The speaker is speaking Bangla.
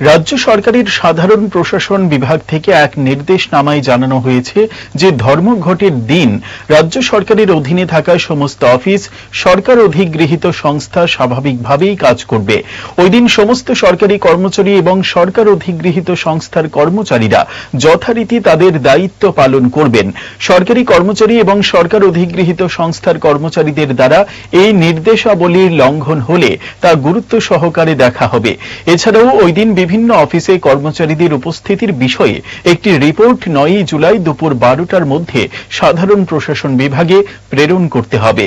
রাজ্য সরকারের সাধারণ প্রশাসন বিভাগ থেকে এক নির্দেশনামায় জানানো হয়েছে যে ধর্মঘটের দিন রাজ্য সরকারের অধীনে থাকা সমস্ত অফিস সরকার অধিগৃহীত সংস্থা স্বাভাবিকভাবেই কাজ করবে। ওই দিন সমস্ত সরকারি কর্মচারী এবং সরকার অধিগৃহীত সংস্থার কর্মচারীরা যথারীতি তাদের দায়িত্ব পালন করবেন। সরকারি কর্মচারী এবং সরকার অধিগৃহীত সংস্থার কর্মচারীদের দ্বারা এই নির্দেশাবলীর লঙ্ঘন হলে তা গুরুত্ব সহকারে দেখা হবে। এছাড়াও ওই দিন বিভিন্ন অফিসে কর্মচারীদের উপস্থিতির বিষয়ে একটি রিপোর্ট নয়ই জুলাই দুপুর বারোটার মধ্যে সাধারণ প্রশাসন বিভাগে প্রেরণ করতে হবে।